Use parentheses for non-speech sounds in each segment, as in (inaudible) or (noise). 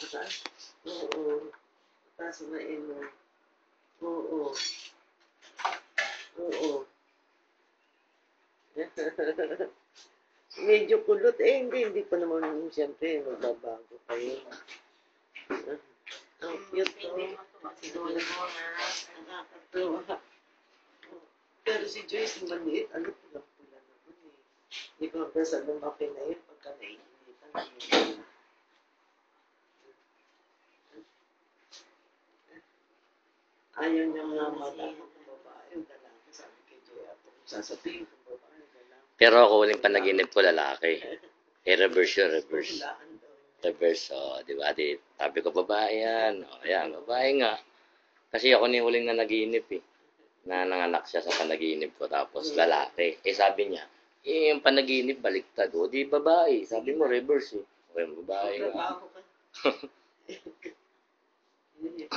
Mataas? Oo. Mataas na ino. Oo. Oo. Medyo kulot. Eh, hindi. Hindi pa naman, siyempre, magbabago kayo. Ang cute to. Mo. Nakakatuwa. Pero si Joyce, maliit. Ano naman eh. Hindi ko hanggang sa lumaki na yun pagka naiinitan. naiinitan. Ayaw niya nga malaman kung babae o lalaki. Sabi kay ako kung sasabihin kung babae o lalaki. Pero ako huling panaginip ko lalaki. Eh, reverse yun, reverse. Reverse, oh, di ba? Di, sabi ko, babae yan. O, oh, yan, babae nga. Kasi ako ni huling na naginip eh. Na nanganak siya sa panaginip ko, tapos lalaki. Eh, sabi niya, eh, yung panaginip, baliktad. O, di babae. Sabi mo, reverse eh. O, yung babae nga. Trabaho ka. Yun eh.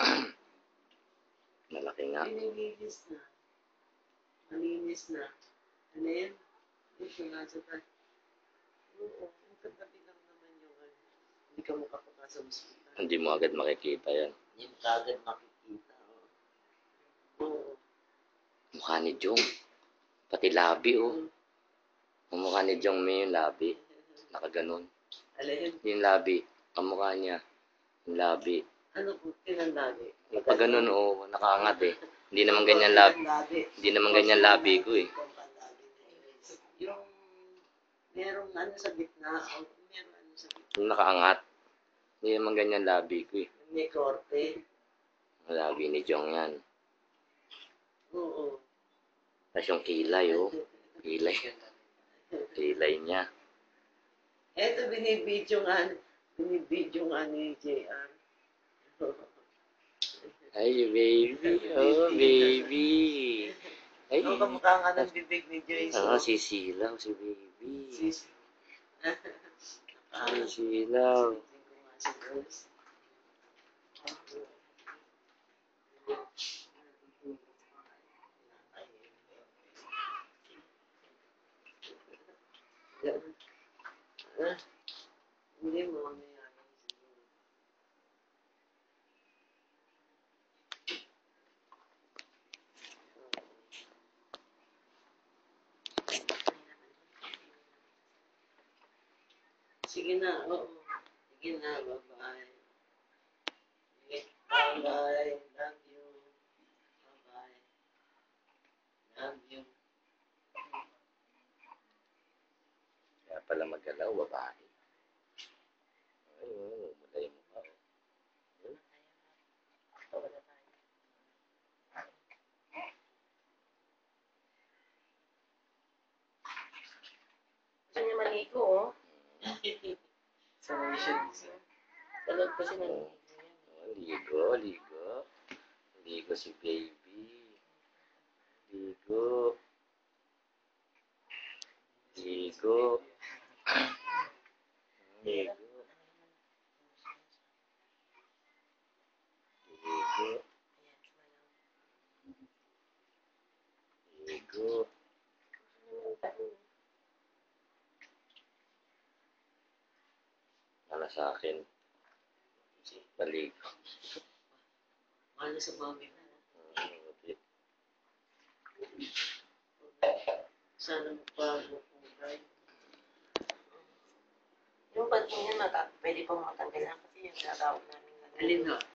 Malaki nga. Pinilinis na. Malinis na. Ano yan? Yung sinasa ka. Oo, ang katabi lang naman yung ano. Hindi ka makapaka sa hospital. Hindi mo agad makikita yan. Hindi mo kagad makikita. oh. Oo. Mukha ni Jong. Pati labi, oh. Ang mukha ni Jong may yung labi. Nakaganon. Alin, Yung labi. Ang mukha niya. Yung labi. ano po, tinandali. Pag ganun, oh, nakaangat eh. Hindi naman ganyan labi. Hindi naman ganyan labi ko eh. Yung merong ano sa gitna, o merong ano sa gitna, Yung nakaangat. Hindi naman ganyan labi ko eh. yung may korte. Ang labi ni Jong yan. Oo. Tapos yung kilay, oh. Kilay. Kilay niya. Eto, binibidyo nga, binibidyo nga ni JR. (laughs) Ay, baby. Oh, baby. Ay. Ano kamukha nga ng bibig ni Joyce? Ah, sisilaw si baby. Sis. Ah, Sisilaw. Mo ano yan. Sige na, oo. Sige na, bye-bye. Bye-bye. Pala magalaw, babae. Ay, oh, mula yung mukha. oh. Gusto niya maligo, oh. Sanay siya. Talog kasi ng Oh, ligo, ligo. Ligo si baby. Ligo. Ligo. Ligo. Ligo. Ligo. Para sa akin. Baligo. Mahal sa mami mo. Sana magbago po tayo. Yung pag yun, pwede pa makatanggal lang kasi yung natawag namin. Alin na?